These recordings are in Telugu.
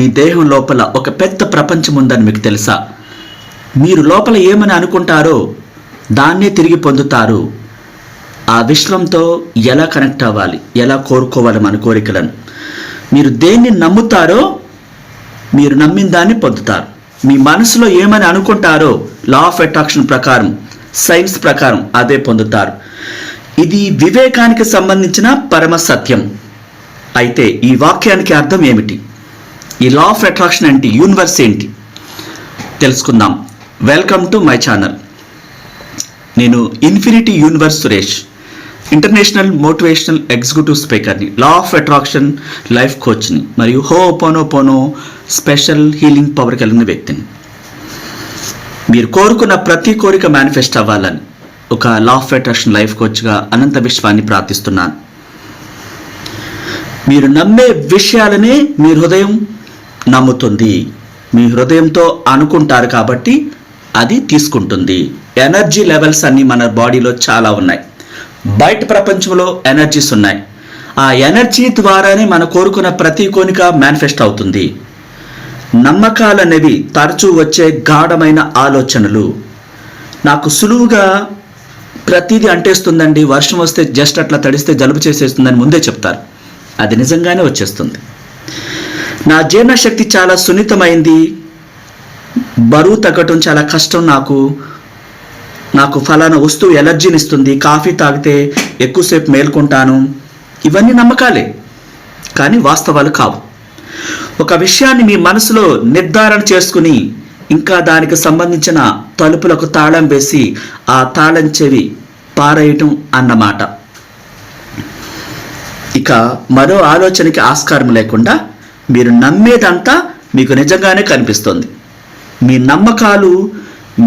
మీ దేహం లోపల ఒక పెద్ద ప్రపంచం ఉందని మీకు తెలుసా? మీరు లోపల ఏమని అనుకుంటారో దాన్నే తిరిగి పొందుతారు. ఆ విశ్వంతో ఎలా కనెక్ట్ అవ్వాలి? ఎలా కోరుకోవాలి మన కోరికలను? మీరు దేన్ని నమ్ముతారో మీరు నమ్మిన దాన్ని పొందుతారు. మీ మనసులో ఏమని అనుకుంటారో లా ఆఫ్ అట్రాక్షన్ ప్రకారం సైన్స్ ప్రకారం అదే పొందుతారు. ఇది వివేకానికి సంబంధించిన పరమ సత్యం. అయితే ఈ వాక్యానికి అర్థం ఏమిటి? ఈ లా ఆఫ్ అట్రాక్షన్ ఏంటి యూనివర్స్ ఏంటి? తెలుసుకుందాం. వెల్కమ్ టు మై ఛానల్ నేను infinity universe Suresh international motivational executive స్పీకర్ని law of attraction life కోచ్ని మరియు హో పోనో పోనో స్పెషల్ హీలింగ్ పవర్ కలిగిన వ్యక్తిని. మీరు కోరుకున్న ప్రతి కోరిక మేనిఫెస్ట్ అవ్వాలని ఒక లా ఆఫ్ అట్రాక్షన్ లైఫ్ కోచ్గా అనంత విశ్వాన్ని ప్రార్థిస్తున్నాను. మీరు నమ్మే విషయాలనే మీ హృదయం నమ్ముతుంది. మీ హృదయంతో అనుకుంటారు కాబట్టి అది తీసుకుంటుంది. ఎనర్జీ లెవెల్స్ అన్నీ మన బాడీలో చాలా ఉన్నాయి. బయట ప్రపంచంలో ఎనర్జీస్ ఉన్నాయి. ఆ ఎనర్జీ ద్వారానే మన కోరుకున్న ప్రతి కోరిక మేనిఫెస్ట్ అవుతుంది. నమ్మకాలు అనేవి తరచూ వచ్చే గాఢమైన ఆలోచనలు. నాకు సులువుగా ప్రతిదీ అంటేస్తుందండి వర్షం వస్తే జస్ట్ అట్లా తడిస్తే జలుబు చేసేస్తుందని ముందే చెప్తారు. అది నిజంగానే వచ్చేస్తుంది. నా జీర్ణశక్తి చాలా సున్నితమైంది. బరువు తగ్గటం చాలా కష్టం నాకు. నాకు ఫలానా వస్తువు ఎలర్జీని ఇస్తుంది కాఫీ తాగితే ఎక్కువసేపు మేల్కొంటాను. ఇవన్నీ నమ్మకాలే. కానీ వాస్తవాలు కావు. ఒక విషయాన్ని మీ మనసులో నిర్ధారణ చేసుకుని ఇంకా దానికి సంబంధించిన తలుపులకు తాళం వేసి ఆ తాళం చెవి పారేయటం అన్నమాట. ఇక మరో ఆలోచనకి ఆస్కారం లేకుండా మీరు నమ్మేదంతా మీకు నిజంగానే కనిపిస్తుంది. మీ నమ్మకాలు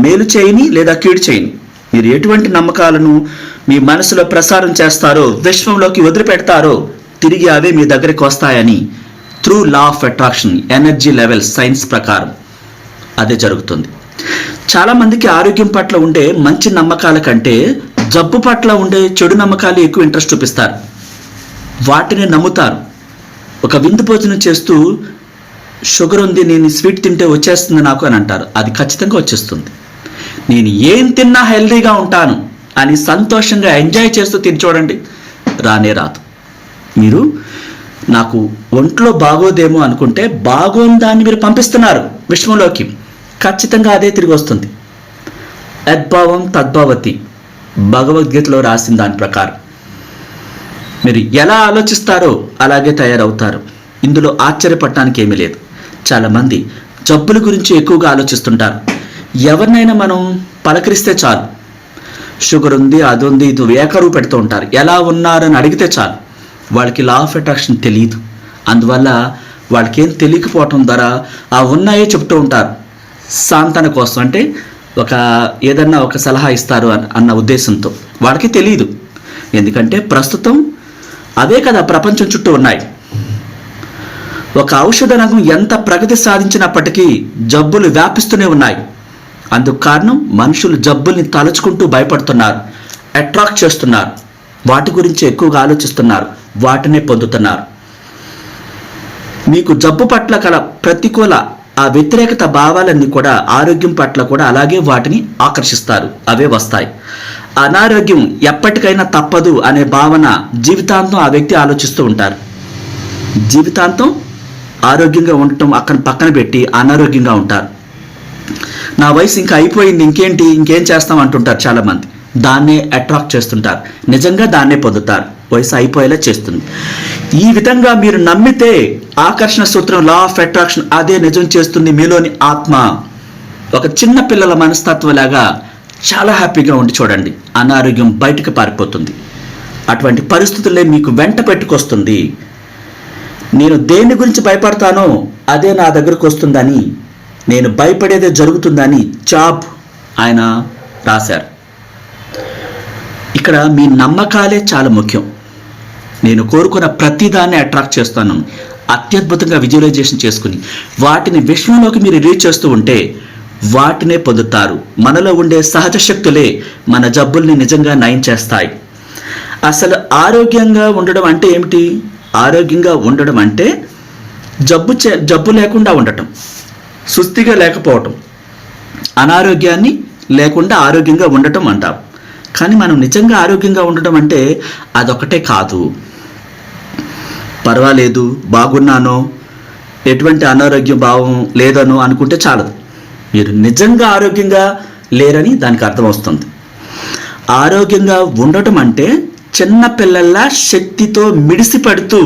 మేలు చేయని లేదా కీడు చేయని మీరు ఎటువంటి నమ్మకాలను మీ మనసులో ప్రసారం చేస్తారో విశ్వంలోకి వదిలిపెడతారో తిరిగి అవే మీ దగ్గరికి వస్తాయని through law of attraction energy level science ప్రకారం అదే జరుగుతుంది. చాలామందికి ఆరోగ్యం పట్ల ఉండే మంచి నమ్మకాల కంటే జబ్బు పట్ల ఉండే చెడు నమ్మకాలు ఎక్కువ ఇంట్రెస్ట్ చూపిస్తారు. వాటిని నమ్ముతారు. ఒక విందు భోజనం చేస్తూ షుగర్ ఉంది నేను స్వీట్ తింటే వచ్చేస్తుంది నాకు అని అంటారు. అది ఖచ్చితంగా వచ్చేస్తుంది. నేను ఏం తిన్నా హెల్దీగా ఉంటాను అని సంతోషంగా ఎంజాయ్ చేస్తూ తిని చూడండి. రానే రాదు. మీరు నాకు ఒంట్లో బాగోదేమో అనుకుంటే బాగోందాన్ని మీరు పంపిస్తున్నారు విశ్వంలోకి. ఖచ్చితంగా అదే తిరిగి వస్తుంది. యద్భావం తద్భావతి. భగవద్గీతలో రాసిన దాని ప్రకారం. మీరు ఎలా ఆలోచిస్తారో అలాగే తయారవుతారు. ఇందులో ఆశ్చర్యపడటానికి ఏమీ లేదు. చాలామంది జబ్బుల గురించి ఎక్కువగా ఆలోచిస్తుంటారు. ఎవరినైనా మనం పలకరిస్తే చాలు. షుగర్ ఉంది అది ఉంది ఇది వేకరు పెడుతూ ఉంటారు. ఎలా ఉన్నారని అడిగితే చాలు. వాళ్ళకి లా ఆఫ్ అట్రాక్షన్ తెలియదు అందువల్ల వాళ్ళకి ఏం తెలియకపోవటం ద్వారా ఆ ఉన్నాయే చెప్తూ ఉంటారు. సాంతన కోసం అంటే ఒక ఏదన్నా ఒక సలహా ఇస్తారు అన్న ఉద్దేశంతో. వాళ్ళకి తెలియదు ఎందుకంటే ప్రస్తుతం అవే కదా ప్రపంచం చుట్టూ ఉన్నాయి. ఒక ఔషధ రంగం ఎంత ప్రగతి సాధించినప్పటికీ జబ్బులు వ్యాపిస్తూనే ఉన్నాయి. అందుకు కారణం మనుషులు జబ్బుల్ని తలుచుకుంటూ భయపడుతున్నారు అట్రాక్ట్ చేస్తున్నారు. వాటి గురించి ఎక్కువగా ఆలోచిస్తున్నారు వాటినే పొందుతున్నారు. మీకు జబ్బు పట్ల కల ప్రతికూల ఆ వ్యతిరేకత భావాలన్నీ కూడా ఆరోగ్యం పట్ల కూడా అలాగే వాటిని ఆకర్షిస్తారు అవే వస్తాయి. అనారోగ్యం ఎప్పటికైనా తప్పదు అనే భావన జీవితాంతం ఆ వ్యక్తి ఆలోచిస్తూ ఉంటారు. జీవితాంతం ఆరోగ్యంగా ఉండటం అక్కడ పక్కన పెట్టి అనారోగ్యంగా ఉంటారు. నా వయసు ఇంకా అయిపోయింది ఇంకేంటి ఇంకేం చేస్తాం అంటుంటారు చాలామంది. దాన్నే అట్రాక్ట్ చేస్తుంటారు. నిజంగా దాన్నే పొందుతారు. వయసు అయిపోయేలా చేస్తుంది. ఈ విధంగా మీరు నమ్మితే ఆకర్షణ సూత్రం లా ఆఫ్ అట్రాక్షన్ అదే నిజం చేస్తుంది మీలోని ఆత్మ. ఒక చిన్న పిల్లల మనస్తత్వం లాగా చాలా హ్యాపీగా ఉండి చూడండి. అనారోగ్యం బయటకు పారిపోతుంది. అటువంటి పరిస్థితులే మీకు వెంట పెట్టుకొస్తుంది. నేను దేని గురించి భయపడతానో అదే నా దగ్గరకు వస్తుందని నేను భయపడేదే జరుగుతుందని జాబ్ ఆయన రాశారు. ఇక్కడ మీ నమ్మకాలే చాలా ముఖ్యం. నేను కోరుకున్న ప్రతిదాన్ని అట్రాక్ట్ చేస్తాను. అత్యద్భుతంగా విజువలైజేషన్ చేసుకుని వాటిని విశ్వంలోకి మీరు రీచ్ చేస్తూ ఉంటే వాటినే పొందుతారు. మనలో ఉండే సహజ శక్తులే మన జబ్బుల్ని నిజంగా నయం చేస్తాయి. అసలు ఆరోగ్యంగా ఉండడం అంటే ఏమిటి? ఆరోగ్యంగా ఉండడం అంటే జబ్బు చే జబ్బు లేకుండా ఉండటం. సుస్థిగా లేకపోవటం. అనారోగ్యాన్ని లేకుండా ఆరోగ్యంగా ఉండటం అంటాం. కానీ మనం నిజంగా ఆరోగ్యంగా ఉండటం అంటే అదొకటే కాదు. పర్వాలేదు బాగున్నానో ఎటువంటి అనారోగ్య భావం లేదనో అనుకుంటే చాలదు. మీరు నిజంగా ఆరోగ్యంగా లేరని దానికి అర్థం వస్తుంది. ఆరోగ్యంగా ఉండటం అంటే చిన్న పిల్లల్లా శక్తితో మిడిసిపడుతూ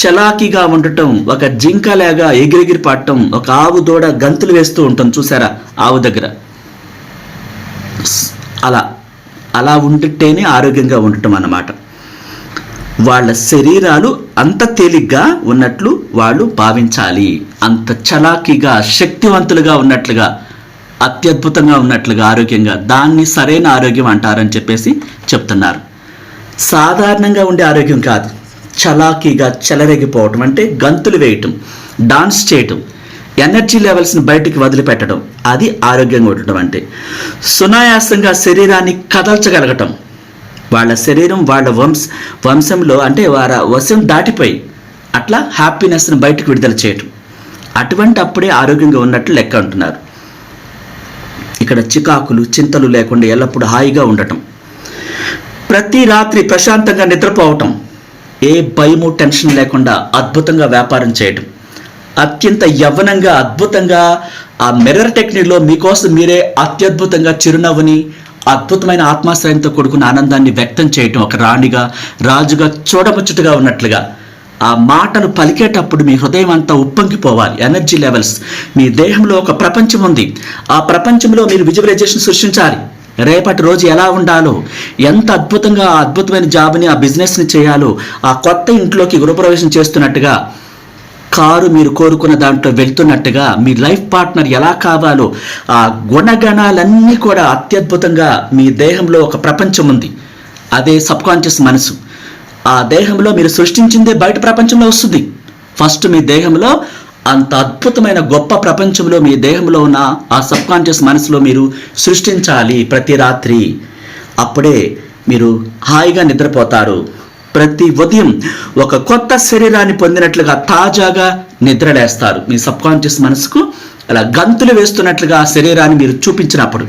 చలాకీగా ఉండటం ఒక జింకలాగా ఎగిరెగిరి పడటం ఒక ఆవు దూడ గంతులు వేస్తూ ఉంటాం చూసారా? ఆవు దగ్గర. అలా అలా ఉండితేనే ఆరోగ్యంగా ఉండటం అన్నమాట. వాళ్ళ శరీరాలు అంత తేలిగ్గా ఉన్నట్లు వాళ్ళు భావించాలి. అంత చలాకీగా శక్తివంతులుగా ఉన్నట్లుగా అత్యద్భుతంగా ఉన్నట్లుగా ఆరోగ్యంగా దాన్ని సరైన ఆరోగ్యం అంటారని చెప్పేసి చెప్తున్నారు. సాధారణంగా ఉండే ఆరోగ్యం కాదు. చలాకీగా చెలరేగిపోవటం అంటే గంతులు వేయటం డాన్స్ చేయటం ఎనర్జీ లెవెల్స్ని బయటికి వదిలిపెట్టడం అది ఆరోగ్యంగా ఉండటం అంటే. సునాయాసంగా శరీరాన్ని కదల్చగలగటం వాళ్ళ శరీరం వాళ్ళ వంశ వంశంలో అంటే వారి వశం దాటిపోయి అట్లా హ్యాపీనెస్ని బయటకు విడుదల చేయటం. అటువంటి అప్పుడే ఆరోగ్యంగా ఉన్నట్లు లెక్క అంటున్నారు. ఇక్కడ చికాకులు చింతలు లేకుండా ఎల్లప్పుడూ హాయిగా ఉండటం. ప్రతి రాత్రి ప్రశాంతంగా నిద్రపోవటం. ఏ భయము టెన్షన్ లేకుండా అద్భుతంగా వ్యాపారం చేయటం. అత్యంత యవ్వనంగా అద్భుతంగా ఆ మిర్రర్ టెక్నిక్లో మీకోసం మీరే అత్యద్భుతంగా చిరునవ్వుని అద్భుతమైన ఆత్మాశ్రయంతో కూడుకున్న ఆనందాన్ని వ్యక్తం చేయటం ఒక రాణిగా రాజుగా చూడముచ్చటగా ఉన్నట్లుగా. ఆ మాటలు పలికేటప్పుడు మీ హృదయం అంతా ఉప్పొంగిపోవాలి. Energy levels. మీ దేహంలో ఒక ప్రపంచం ఉంది. ఆ ప్రపంచంలో మీరు విజువలైజేషన్ సృష్టించాలి. రేపటి రోజు ఎలా ఉండాలో ఎంత అద్భుతంగా ఆ అద్భుతమైన జాబ్ని ఆ బిజినెస్ని చేయాలో ఆ కొత్త ఇంట్లోకి గృహప్రవేశం చేస్తున్నట్టుగా కారు మీరు కోరుకున్న దాంట్లో వెళ్తున్నట్టుగా మీ లైఫ్ పార్ట్నర్ ఎలా కావాలో ఆ గుణగణాలన్నీ కూడా అత్యద్భుతంగా మీ దేహంలో ఒక ప్రపంచం ఉంది. అదే సబ్కాన్షియస్ మనసు. ఆ దేహంలో మీరు సృష్టించిందే బయట ప్రపంచంలో వస్తుంది. ఫస్ట్ మీ దేహంలో అంత అద్భుతమైన గొప్ప ప్రపంచంలో మీ దేహంలో ఉన్న ఆ సబ్కాన్షియస్ మనసులో మీరు సృష్టించాలి ప్రతి రాత్రి. అప్పుడే మీరు హాయిగా నిద్రపోతారు. ప్రతి ఉదయం ఒక కొత్త శరీరాన్ని పొందినట్లుగా తాజాగా నిద్రలేస్తారు. మీ సబ్కాన్షియస్ మనసుకు అలా గంతులు వేస్తున్నట్లుగా ఆ శరీరాన్ని మీరు చూపించినప్పుడు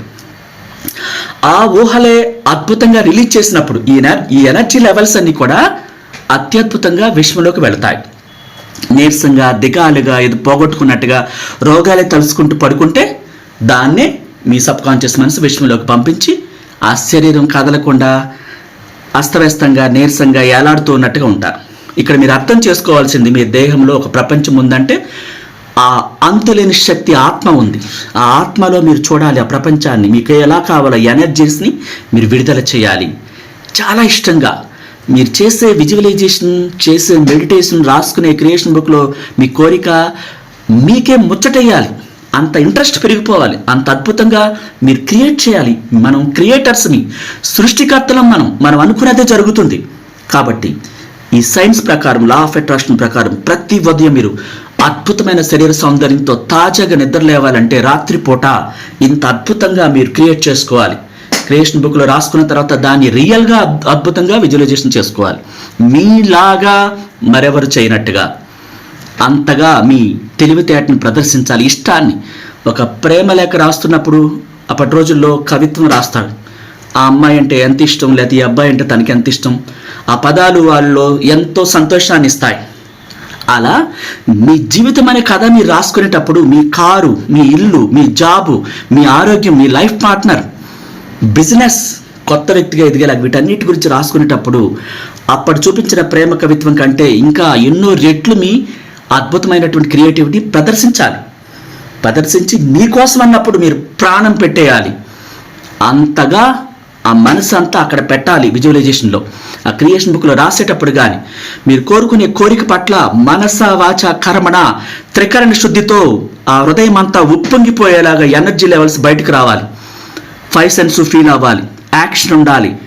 ఆ ఊహలే అద్భుతంగా రిలీజ్ చేసినప్పుడు ఈ ఈ ఎనర్జీ లెవెల్స్ అన్ని కూడా అత్యద్భుతంగా విశ్వంలోకి వెళతాయి. నీరసంగా దిగాలుగా ఇది పోగొట్టుకున్నట్టుగా రోగాలే తలుసుకుంటూ పడుకుంటే దాన్నే మీ సబ్ కాన్షియస్ మనసు విశ్వంలోకి పంపించి ఆ శరీరం కదలకుండా అస్తవ్యస్తంగా నీరసంగా ఏలాడుతూ ఉన్నట్టుగా ఉంటారు. ఇక్కడ మీరు అర్థం చేసుకోవాల్సింది మీ దేహంలో ఒక ప్రపంచం ఉందంటే ఆ అంతులేని శక్తి ఆత్మ ఉంది. ఆ ఆత్మలో మీరు చూడాలి ఆ ప్రపంచాన్ని. మీకు ఎలా కావాలో ఎనర్జీస్ని మీరు విడుదల చేయాలి. చాలా ఇష్టంగా మీరు చేసే విజువలైజేషన్ చేసే మెడిటేషన్ రాసుకునే క్రియేషన్ బుక్లో మీ కోరిక మీకే ముచ్చటేయాలి. అంత ఇంట్రెస్ట్ పెరిగిపోవాలి. అంత అద్భుతంగా మీరు క్రియేట్ చేయాలి. మనం క్రియేటర్స్ని సృష్టికర్తలం మనం మనం అనుకున్నదే జరుగుతుంది. కాబట్టి ఈ సైన్స్ ప్రకారం లా ఆఫ్ అట్రాక్షన్ ప్రకారం ప్రతి ఉదయం మీరు అద్భుతమైన శరీర సౌందర్యంతో తాజాగా నిద్ర లేవాలంటే రాత్రిపూట ఇంత అద్భుతంగా మీరు క్రియేట్ చేసుకోవాలి. క్రియేషన్ బుక్లో రాసుకున్న తర్వాత దాన్ని రియల్గా అద్భుతంగా విజువలైజేషన్ చేసుకోవాలి. మీలాగా మరెవరు చేయనట్టుగా. అంతగా మీ తెలివితేటని ప్రదర్శించాలి ఇష్టాన్ని. ఒక ప్రేమ లేఖ రాస్తున్నప్పుడు అప్పటి రోజుల్లో కవిత్వం రాస్తాడు. ఆ అమ్మాయి అంటే ఎంత ఇష్టం లేకపోతే ఈ అబ్బాయి అంటే తనకి ఎంత ఇష్టం? ఆ పదాలు వాళ్ళలో ఎంతో సంతోషాన్ని ఇస్తాయి. అలా మీ జీవితం అనే కథ మీరు రాసుకునేటప్పుడు మీ కారు మీ ఇల్లు మీ జాబు మీ ఆరోగ్యం మీ లైఫ్ పార్ట్నర్ బిజినెస్ కొత్త వ్యక్తిగా ఎదిగేలా వీటన్నిటి గురించి రాసుకునేటప్పుడు అప్పటి చూపించిన ప్రేమ కవిత్వం కంటే ఇంకా ఎన్నో రెట్లు మీ అద్భుతమైనటువంటి క్రియేటివిటీ ప్రదర్శించాలి. ప్రదర్శించి మీకోసం అన్నప్పుడు మీరు ప్రాణం పెట్టేయాలి. అంతగా ఆ మనసు అంతా అక్కడ పెట్టాలి విజువలైజేషన్లో. ఆ క్రియేషన్ బుక్లో రాసేటప్పుడు కానీ మీరు కోరుకునే కోరిక పట్ల మనస వాచ కర్మణ త్రికరణ శుద్ధితో ఆ హృదయం అంతా ఉప్పొంగిపోయేలాగా ఎనర్జీ లెవెల్స్ బయటకు రావాలి. ఫైవ్ సెన్స్ ఫీల్ అవ్వాలి. యాక్షన్ ఉండాలి.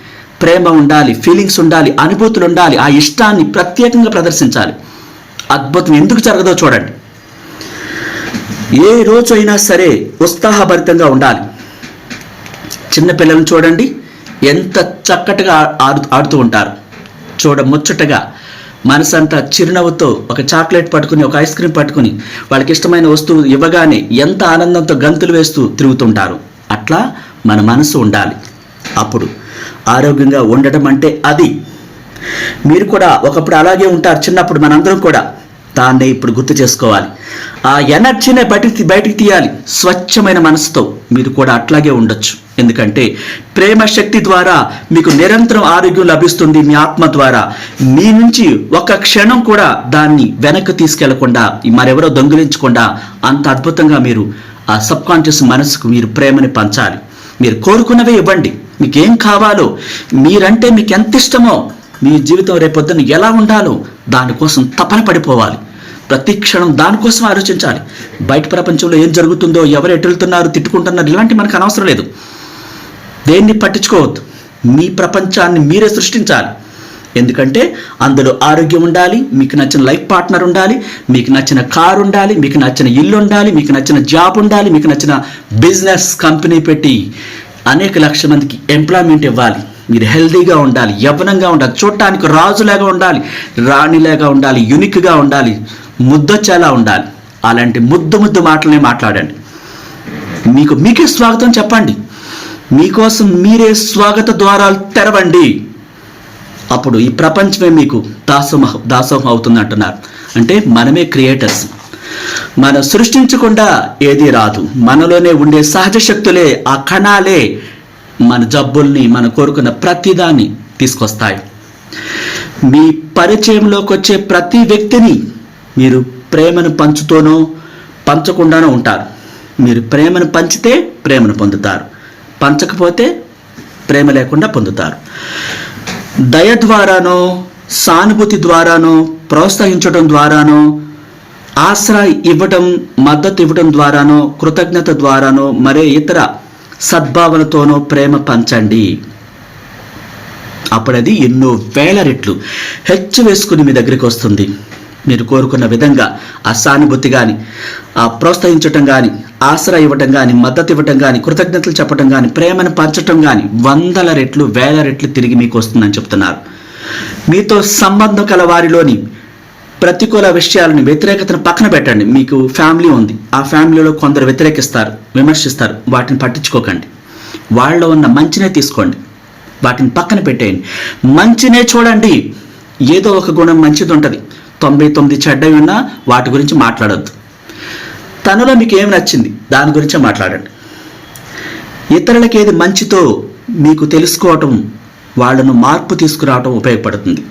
ప్రేమ ఉండాలి. ఫీలింగ్స్ ఉండాలి. అనుభూతులు ఉండాలి. ఆ ఇష్టాన్ని ప్రత్యేకంగా ప్రదర్శించాలి. అద్భుతం. ఎందుకు జరగదో చూడండి. ఏ రోజు అయినా సరే ఉత్సాహభరితంగా ఉండాలి. చిన్నపిల్లలను చూడండి ఎంత చక్కటిగా ఆడు ఆడుతూ ఉంటారు. చూడ ముచ్చటగా మనసంతా చిరునవ్వుతో ఒక చాక్లెట్ పట్టుకుని ఒక ఐస్ క్రీమ్ పట్టుకుని వాళ్ళకి ఇష్టమైన వస్తువు ఇవ్వగానే ఎంత ఆనందంతో గంతులు వేస్తూ తిరుగుతుంటారు. అట్లా మన మనసు ఉండాలి. అప్పుడు ఆరోగ్యంగా ఉండటం అంటే అది. మీరు కూడా ఒకప్పుడు అలాగే ఉంటారు చిన్నప్పుడు మనందరం కూడా. దాన్నే ఇప్పుడు గుర్తు చేసుకోవాలి. ఆ ఎనర్జీనే బయటికి బయటికి తీయాలి. స్వచ్ఛమైన మనసుతో మీరు కూడా అట్లాగే ఉండొచ్చు. ఎందుకంటే ప్రేమ శక్తి ద్వారా మీకు నిరంతరం ఆరోగ్యం లభిస్తుంది మీ ఆత్మ ద్వారా. మీ నుంచి ఒక క్షణం కూడా దాన్ని వెనక్కి తీసుకెళ్ళకుండా మరెవరో దొంగిలించకుండా అంత అద్భుతంగా మీరు ఆ సబ్ కాన్షియస్ మనసుకు మీరు ప్రేమని పంచాలి. మీరు కోరుకున్నవే ఇవ్వండి. మీకేం కావాలో మీరంటే మీకు ఎంత ఇష్టమో మీ జీవితం రేపొద్దున ఎలా ఉండాలో దానికోసం తపన పడిపోవాలి. ప్రతి క్షణం దానికోసం ఆలోచించాలి. బయట ప్రపంచంలో ఏం జరుగుతుందో ఎవరు ఎటు వెళ్తున్నారు తిట్టుకుంటున్నారు ఇలాంటి మనకు అనవసరం లేదు. దేన్ని పట్టించుకోవద్దు. మీ ప్రపంచాన్ని మీరే సృష్టించాలి. ఎందుకంటే అందులో ఆరోగ్యం ఉండాలి మీకు నచ్చిన లైఫ్ పార్ట్నర్ ఉండాలి మీకు నచ్చిన కారు ఉండాలి మీకు నచ్చిన ఇల్లు ఉండాలి మీకు నచ్చిన జాబ్ ఉండాలి మీకు నచ్చిన బిజినెస్ కంపెనీ పెట్టి అనేక లక్షల మందికి ఎంప్లాయ్మెంట్ ఇవ్వాలి. మీరు హెల్దీగా ఉండాలి యవ్వనంగా ఉండాలి చూడటానికి రాజులాగా ఉండాలి రాణిలాగా ఉండాలి యునిక్గా ఉండాలి ముద్దొచ్చేలా ఉండాలి. అలాంటి ముద్దు ముద్దు మాటలనే మాట్లాడండి. మీకు మీకే స్వాగతం చెప్పండి. మీకోసం మీరే స్వాగత ద్వారాలు తెరవండి. అప్పుడు ఈ ప్రపంచమే మీకు దాసోహ దాసోహం అవుతుంది అంటున్నారు అంటే మనమే క్రియేటర్స్ మనం సృష్టించకుండా ఏది రాదు. మనలోనే ఉండే సహజ శక్తులే ఆ కణాలే మన జబ్బుల్ని మనం కోరుకున్న ప్రతిదాన్ని తీసుకొస్తాయి. మీ పరిచయంలోకి వచ్చే ప్రతి వ్యక్తిని మీరు ప్రేమను పంచుతూనో పంచకుండానో ఉంటారు. మీరు ప్రేమను పంచితే ప్రేమను పొందుతారు. పంచకపోతే ప్రేమ లేకుండా పొందుతారు. దయ ద్వారానో సానుభూతి ద్వారానో ప్రోత్సహించడం ద్వారానో ఆశ్రయ ఇవ్వటం మద్దతు ఇవ్వటం ద్వారానో కృతజ్ఞత ద్వారానో మరే ఇతర సద్భావనతోనో ప్రేమ పంచండి. అప్పుడది ఎన్నో వేల రెట్లు. హెచ్చు వేసుకుని మీ దగ్గరికి వస్తుంది. మీరు కోరుకున్న విధంగా ఆ సానుభూతి కానీ ఆ ప్రోత్సహించటం కానీ ఆసరా ఇవ్వటం కానీ మద్దతు ఇవ్వటం కానీ కృతజ్ఞతలు చెప్పటం కానీ ప్రేమను పంచటం కానీ వందల రెట్లు వేల రెట్లు తిరిగి మీకు వస్తుందని చెప్తున్నారు. మీతో సంబంధం కల వారిలోని ప్రతికూల విషయాలను వ్యతిరేకతను పక్కన పెట్టండి. మీకు ఫ్యామిలీ ఉంది. ఆ ఫ్యామిలీలో కొందరు వ్యతిరేకిస్తారు విమర్శిస్తారు. వాటిని పట్టించుకోకండి. వాళ్ళలో ఉన్న మంచినే తీసుకోండి. వాటిని పక్కన పెట్టేయండి. మంచినే చూడండి. ఏదో ఒక గుణం మంచిది ఉంటుంది తొంభై తొమ్మిది చెడ్డవి ఉన్నా వాటి గురించి మాట్లాడొద్దు. తనలో మీకు ఏమి నచ్చింది? దాని గురించే మాట్లాడండి. ఇతరులకి ఏది మంచితో మీకు తెలుసుకోవటం వాళ్ళను మార్పు తీసుకురావటం ఉపయోగపడుతుంది.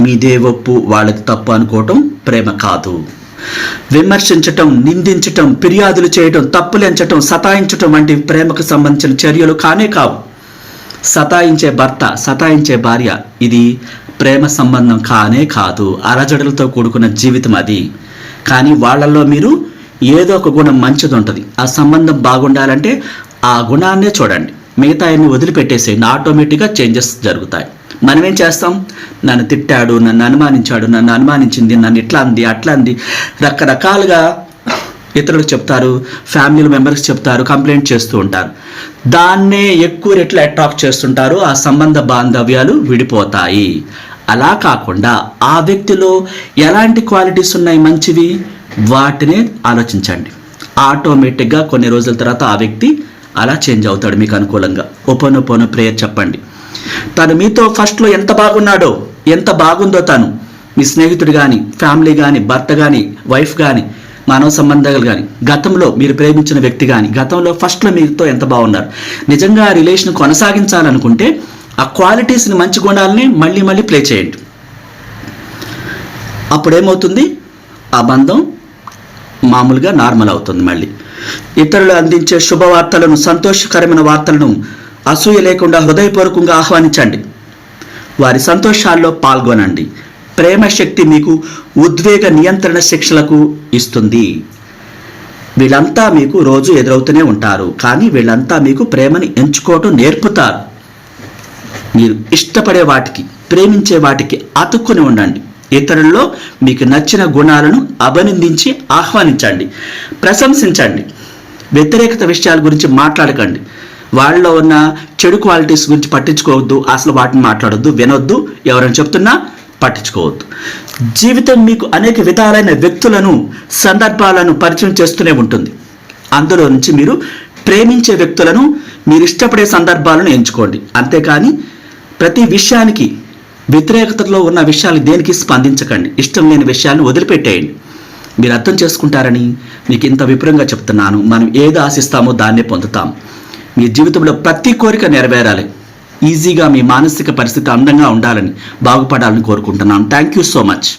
మీదే ఒప్పు వాళ్ళకు తప్పు అనుకోవటం ప్రేమ కాదు. విమర్శించటం నిందించటం ఫిర్యాదులు చేయటం తప్పులెంచటం సతాయించటం వంటి ప్రేమకు సంబంధించిన చర్యలు కానే కావు. సతాయించే భర్త సతాయించే భార్య ఇది ప్రేమ సంబంధం కానే కాదు. అరజడులతో కూడుకున్న జీవితం అది. కానీ వాళ్ళల్లో మీరు ఏదో ఒక గుణం మంచిది ఉంటుంది ఆ సంబంధం బాగుండాలంటే ఆ గుణాన్నే చూడండి. మిగతా అన్ని వదిలిపెట్టేసేయండి ఆటోమేటిక్గా చేంజెస్ జరుగుతాయి. మనం ఏం చేస్తాం? నన్ను తిట్టాడు నన్ను అనుమానించాడు నన్ను అనుమానించింది నన్ను ఇట్లా అంది అట్లా అంది. రకరకాలుగా ఇతరులకు చెప్తారు ఫ్యామిలీ మెంబర్స్ చెప్తారు కంప్లైంట్ చేస్తూ ఉంటారు. దాన్నే ఎక్కువ రెట్లు అట్రాక్ట్ చేస్తుంటారు ఆ సంబంధ బాంధవ్యాలు విడిపోతాయి. అలా కాకుండా ఆ వ్యక్తిలో ఎలాంటి క్వాలిటీస్ ఉన్నాయి మంచివి? వాటినే ఆలోచించండి. ఆటోమేటిక్గా కొన్ని రోజుల తర్వాత ఆ వ్యక్తి అలా చేంజ్ అవుతాడు మీకు అనుకూలంగా. ఒపోనొపోనో ప్రేయర్ చెప్పండి. తను మీతో ఫస్ట్లో ఎంత బాగున్నాడో ఎంత బాగుందో తను. మీ స్నేహితుడు కానీ ఫ్యామిలీ కానీ భర్త కానీ వైఫ్ కానీ మానవ సంబంధాలు కానీ గతంలో మీరు ప్రేమించిన వ్యక్తి కానీ గతంలో ఫస్ట్లో మీతో ఎంత బాగున్నారు. నిజంగా ఆ రిలేషన్ కొనసాగించాలనుకుంటే ఆ క్వాలిటీస్ని మంచి గుణాలని మళ్ళీ మళ్ళీ ప్లే చేయండి. అప్పుడేమవుతుంది? ఆ బంధం మామూలుగా నార్మల్ అవుతుంది మళ్ళీ. ఇతరులు అందించే శుభవార్తలను సంతోషకరమైన వార్తలను అసూయ లేకుండా హృదయపూర్వకంగా ఆహ్వానించండి. వారి సంతోషాల్లో పాల్గొనండి. ప్రేమ శక్తి మీకు ఉద్వేగ నియంత్రణ శిక్షలకు ఇస్తుంది. వీళ్ళంతా మీకు రోజు ఎదురవుతూనే ఉంటారు. కానీ వీళ్ళంతా మీకు ప్రేమని ఎంచుకోవటం నేర్పుతారు. మీరు ఇష్టపడే వాటికి ప్రేమించే వాటికి అతుక్కుని ఉండండి. ఇతరుల్లో మీకు నచ్చిన గుణాలను అభినందించి ఆహ్వానించండి. ప్రశంసించండి. వ్యతిరేకత విషయాల గురించి మాట్లాడకండి. వాళ్ళలో ఉన్న చెడు క్వాలిటీస్ గురించి పట్టించుకోవద్దు అసలు వాటిని మాట్లాడొద్దు వినొద్దు ఎవరైనా చెప్తున్నా పట్టించుకోవద్దు. జీవితం మీకు అనేక విధాలైన వ్యక్తులను సందర్భాలను పరిచయం చేస్తూనే ఉంటుంది. అందులో నుంచి మీరు ప్రేమించే వ్యక్తులను మీరు ఇష్టపడే సందర్భాలను ఎంచుకోండి. అంతేకాని ప్రతి విషయానికి వ్యతిరేకతలో ఉన్న విషయాలు దేనికి స్పందించకండి. ఇష్టం లేని విషయాలను వదిలిపెట్టేయండి. మీరు అర్థం చేసుకుంటారని మీకు ఇంత విపురంగా చెప్తున్నాను. మనం ఏది ఆశిస్తామో దాన్నే పొందుతాం. మీ జీవితంలో ప్రతి కోరిక నెరవేరాలి. ఈజీగా మీ మానసిక పరిస్థితి అందంగా ఉండాలని బాగుపడాలని కోరుకుంటున్నాను. Thank you so much